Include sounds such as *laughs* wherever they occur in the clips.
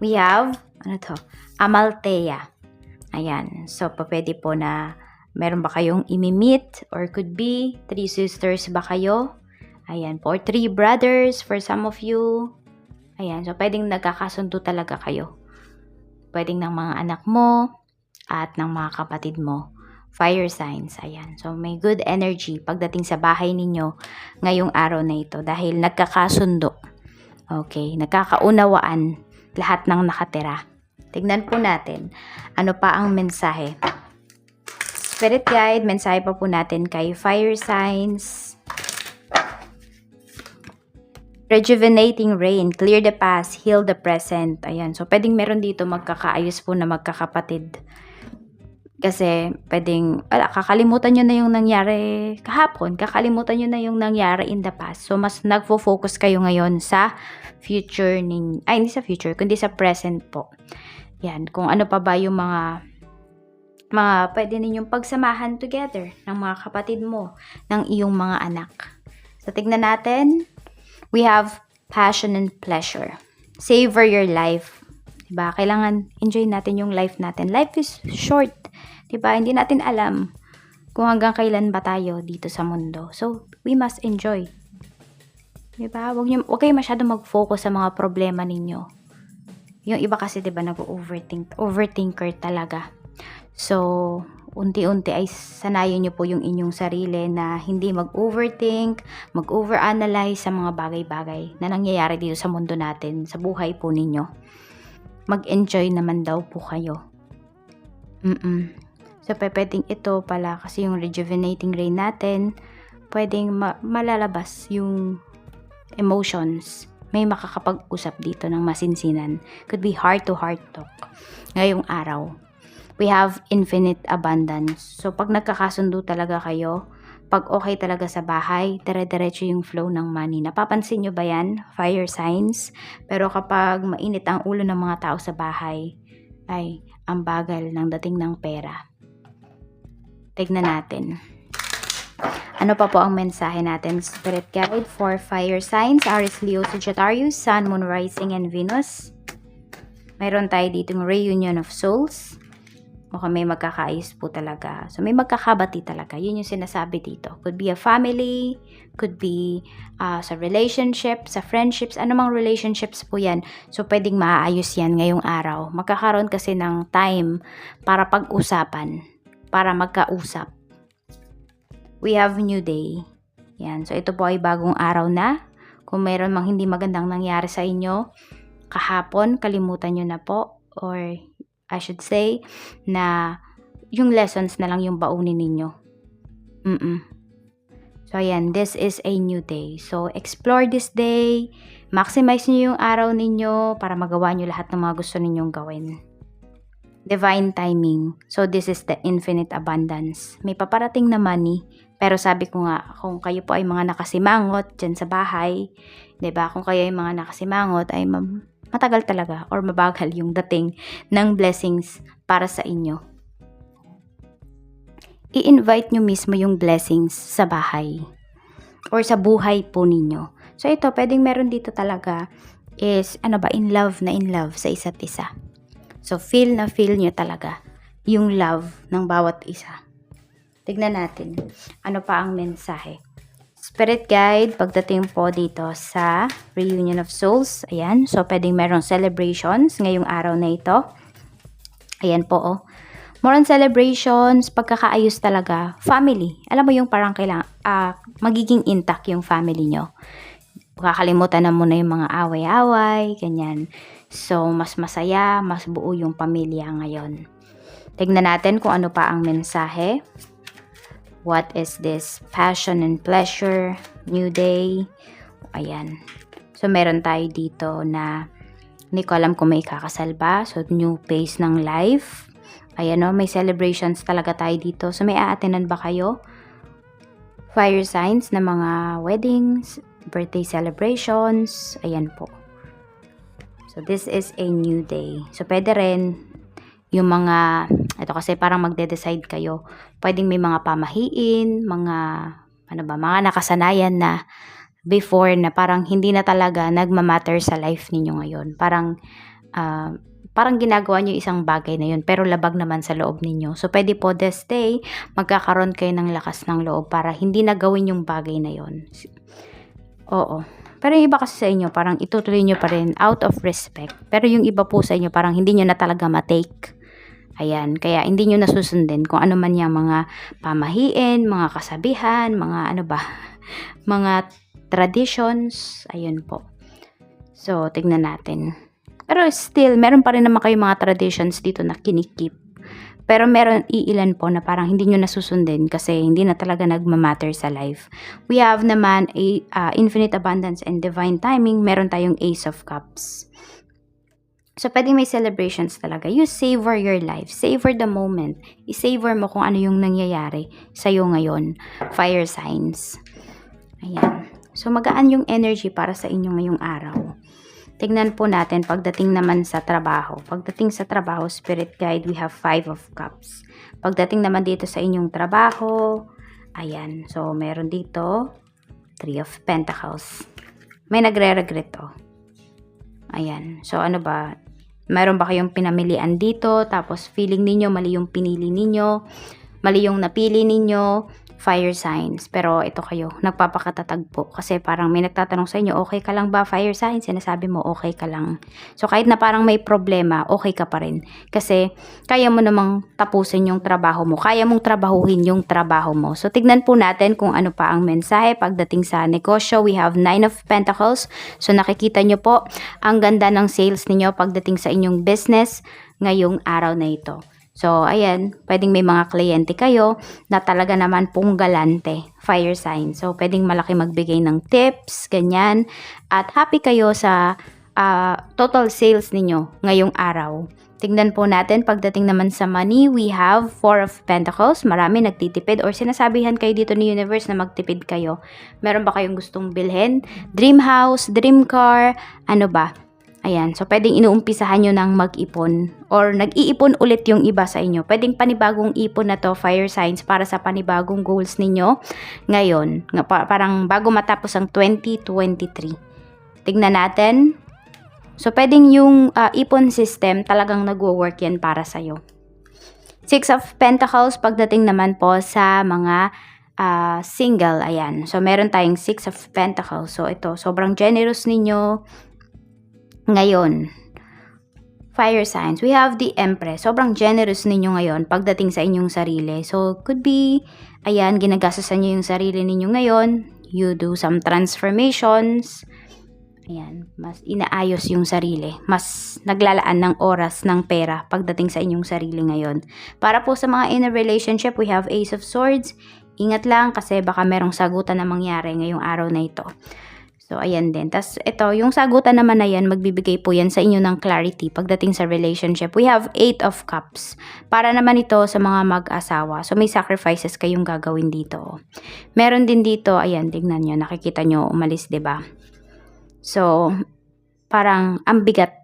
We have, ano to? Amalthea. Ayan. So, pa pwede po na meron ba kayong imimit or could be three sisters ba kayo? Ayan. Or three brothers for some of you. Ayan. So, pwedeng nagkakasundo talaga kayo. Pwedeng ng mga anak mo at ng mga kapatid mo. Fire signs. Ayan. So, may good energy pagdating sa bahay ninyo ngayong araw na ito dahil nagkakasundo. Okay. Nagkakaunawaan lahat ng nakatira. Tignan po natin ano pa ang mensahe. Spirit guide, mensahe pa po natin kay fire signs. Rejuvenating rain, clear the past, heal the present. Ayan, so pwedeng meron dito magkakaayos po na magkakapatid. Kasi pwedeng, wala, kakalimutan nyo na yung nangyari kahapon, kakalimutan nyo na yung nangyari in the past. So, mas nagfo-focus kayo ngayon sa future nin ay hindi sa future, kundi sa present po. Yan, kung ano pa ba yung mga mga pwede ninyong pagsamahan together ng mga kapatid mo, ng iyong mga anak. So, tignan natin. We have passion and pleasure. Savor your life. Diba? Kailangan enjoy natin yung life natin. Life is short. Diba? Hindi natin alam kung hanggang kailan ba tayo dito sa mundo. So, we must enjoy. Diba? Huwag, niyo, huwag kayo masyado mag-focus sa mga problema ninyo. Yung iba kasi, diba, nag-overthink, overthinker talaga. So, unti-unti ay sanayin niyo po yung inyong sarili na hindi mag-overthink, mag-overanalyze sa mga bagay-bagay na nangyayari dito sa mundo natin, sa buhay po ninyo. Mag-enjoy naman daw po kayo. Mm-mm. So, ito pala kasi yung rejuvenating rain natin, pwedeng ma- malalabas yung emotions. May makakapag-usap dito ng masinsinan. Could be heart-to-heart talk ngayong araw we have infinite abundance. So, pag nagkakasundo talaga kayo, pag okay talaga sa bahay, dire-diretso yung flow ng money. Napapansin nyo ba yan? Fire signs. Pero kapag mainit ang ulo ng mga tao sa bahay, ay ang bagal ng dating ng pera. Tignan natin. Ano pa po ang mensahe natin? Spirit guide for fire signs, Aries, Leo, Sagittarius, Sun, Moon, Rising, and Venus. Mayroon tayo ditong reunion of souls mukhang may magkakaayos po talaga. So, may magkakabati talaga. Yun yung sinasabi dito. Could be a family, could be uh, sa relationship, sa friendships, anumang relationships po yan. So, pwedeng maaayos yan ngayong araw. Magkakaroon kasi ng time para pag-usapan, para magkausap. We have new day. Yan. So, ito po ay bagong araw na. Kung mayroon mang hindi magandang nangyari sa inyo, kahapon, kalimutan nyo na po. Or I should say, na yung lessons na lang yung baunin ninyo. Mm-mm. So, ayan, this is a new day. So, explore this day, maximize nyo yung araw ninyo para magawa nyo lahat ng mga gusto ninyong gawin. Divine timing. So, this is the infinite abundance. May paparating na money, pero sabi ko nga, kung kayo po ay mga nakasimangot dyan sa bahay, ba Kung kayo ay mga nakasimangot, ay matagal talaga or mabagal yung dating ng blessings para sa inyo. I-invite nyo mismo yung blessings sa bahay or sa buhay po ninyo. So ito, pwedeng meron dito talaga is, ano ba, in love na in love sa isa't isa. So feel na feel nyo talaga yung love ng bawat isa. Tignan natin, ano pa ang mensahe. Spirit guide, pagdating po dito sa Reunion of Souls. Ayan, so pwedeng merong celebrations ngayong araw na ito. Ayan po, oh. More on celebrations, pagkakaayos talaga. Family. Alam mo yung parang kailangan, uh, magiging intact yung family nyo. Kakalimutan na muna yung mga away-away, ganyan. So, mas masaya, mas buo yung pamilya ngayon. Tignan natin kung ano pa ang mensahe. What is this? Passion and pleasure, new day. Ayan. So, meron tayo dito na Hindi ko alam kung may kakasal ba. So, new phase ng life. Ayan o, may celebrations talaga tayo dito. So, may aatinan ba kayo? Fire signs na mga weddings, birthday celebrations. Ayan po. So, this is a new day. So, pwede rin yung mga, ito kasi parang magde-decide kayo. Pwedeng may mga pamahiin, mga, ano ba, mga nakasanayan na before na parang hindi na talaga nagmamatter sa life ninyo ngayon. Parang, ah, parang ginagawa nyo isang bagay na yun, pero labag naman sa loob ninyo. So, pwede po this day, magkakaroon kayo ng lakas ng loob para hindi na gawin yung bagay na yun. Oo. Pero yung iba kasi sa inyo, parang itutuloy nyo pa rin out of respect. Pero yung iba po sa inyo, parang hindi nyo na talaga matake. Ayan, kaya hindi nyo nasusundin kung ano man yung mga pamahiin, mga kasabihan, mga ano ba, *laughs* mga traditions. Ayun po. So, tignan natin. Pero still, meron pa rin naman kayo mga traditions dito na kinikip. Pero meron iilan po na parang hindi nyo nasusundin kasi hindi na talaga nagmamatter sa life. We have naman a uh, infinite abundance and divine timing. Meron tayong ace of cups. So, pwedeng may celebrations talaga. You savor your life. Savor the moment. I-savor mo kung ano yung nangyayari sa'yo ngayon. Fire signs. Ayan. So, magaan yung energy para sa inyo ngayong araw. Tignan po natin pagdating naman sa trabaho. Pagdating sa trabaho, Spirit Guide, we have Five of Cups. Pagdating naman dito sa inyong trabaho, ayan. So, meron dito, Three of Pentacles. May nagre-regret to. Ayan. So, ano ba? Meron ba kayong pinamilian dito? Tapos, feeling ninyo, mali yung pinili ninyo. Mali yung napili ninyo fire signs. Pero ito kayo, nagpapakatatag po. Kasi parang may nagtatanong sa inyo, okay ka lang ba fire signs? Sinasabi mo, okay ka lang. So kahit na parang may problema, okay ka pa rin. Kasi kaya mo namang tapusin yung trabaho mo. Kaya mong trabahuhin yung trabaho mo. So tignan po natin kung ano pa ang mensahe pagdating sa negosyo. We have Nine of Pentacles. So nakikita nyo po, ang ganda ng sales ninyo pagdating sa inyong business ngayong araw na ito. So, ayan, pwedeng may mga kliyente kayo na talaga naman pong galante, fire sign. So, pwedeng malaki magbigay ng tips, ganyan. At happy kayo sa uh, total sales ninyo ngayong araw. Tingnan po natin, pagdating naman sa money, we have Four of Pentacles. Marami nagtitipid or sinasabihan kayo dito ni Universe na magtipid kayo. Meron ba kayong gustong bilhin? Dream house, dream car, ano ba? Ayan, so pwedeng inuumpisahan nyo ng mag-ipon or nag-iipon ulit yung iba sa inyo. Pwedeng panibagong ipon na to, fire signs, para sa panibagong goals ninyo ngayon. Nga, parang bago matapos ang 2023. Tignan natin. So, pwedeng yung uh, ipon system talagang nagwo-work yan para sa'yo. Six of Pentacles, pagdating naman po sa mga uh, single, ayan. So, meron tayong Six of Pentacles. So, ito, sobrang generous ninyo ngayon, fire signs, we have the Empress. Sobrang generous ninyo ngayon pagdating sa inyong sarili. So, could be, ayan, ginagasasan nyo yung sarili ninyo ngayon. You do some transformations. Ayan, mas inaayos yung sarili. Mas naglalaan ng oras, ng pera pagdating sa inyong sarili ngayon. Para po sa mga in a relationship, we have Ace of Swords. Ingat lang kasi baka merong sagutan na mangyari ngayong araw na ito. So, ayan din. Tapos, ito, yung sagutan naman na yan, magbibigay po yan sa inyo ng clarity pagdating sa relationship. We have eight of cups. Para naman ito sa mga mag-asawa. So, may sacrifices kayong gagawin dito. Meron din dito, ayan, tignan nyo, nakikita nyo, umalis, ba diba? So, parang ang bigat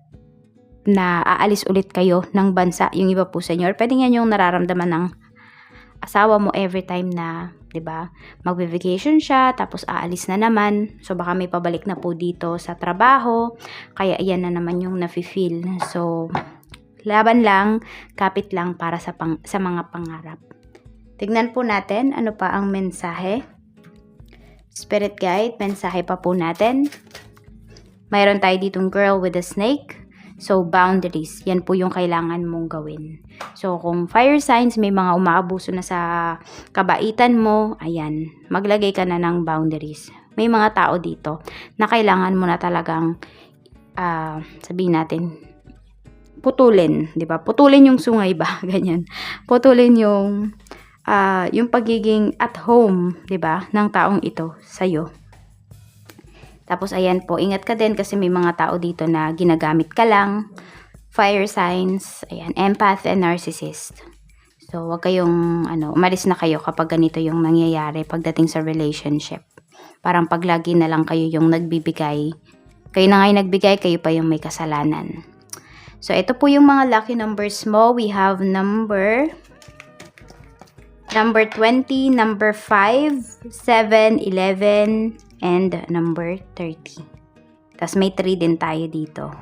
na aalis ulit kayo ng bansa, yung iba po sa inyo. Or pwede yan yung nararamdaman ng asawa mo every time na 'di ba? Magve-vacation siya tapos aalis na naman. So baka may pabalik na po dito sa trabaho. Kaya iyan na naman yung nafi-feel. So laban lang, kapit lang para sa pang, sa mga pangarap. Tignan po natin ano pa ang mensahe. Spirit guide, mensahe pa po natin. Mayroon tayo ditong girl with a snake. So, boundaries. Yan po yung kailangan mong gawin. So, kung fire signs, may mga umaabuso na sa kabaitan mo, ayan, maglagay ka na ng boundaries. May mga tao dito na kailangan mo na talagang, uh, sabihin natin, putulin, 'di ba? Putulin yung sungay ba, *laughs* ganyan. Putulin yung uh, yung pagiging at home, 'di ba, ng taong ito sa iyo. Tapos ayan po, ingat ka din kasi may mga tao dito na ginagamit ka lang. Fire signs, ayan, empath and narcissist. So, wag kayong, ano, umalis na kayo kapag ganito yung nangyayari pagdating sa relationship. Parang pag lagi na lang kayo yung nagbibigay, kayo na nga yung nagbigay, kayo pa yung may kasalanan. So, ito po yung mga lucky numbers mo. We have number number 20, number 5, 7, 11, and number 30. Tapos may 3 din tayo dito.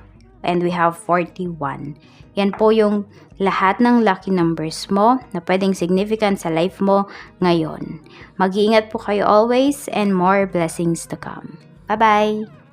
And we have 41. Yan po yung lahat ng lucky numbers mo na pwedeng significant sa life mo ngayon. Mag-iingat po kayo always and more blessings to come. Bye-bye!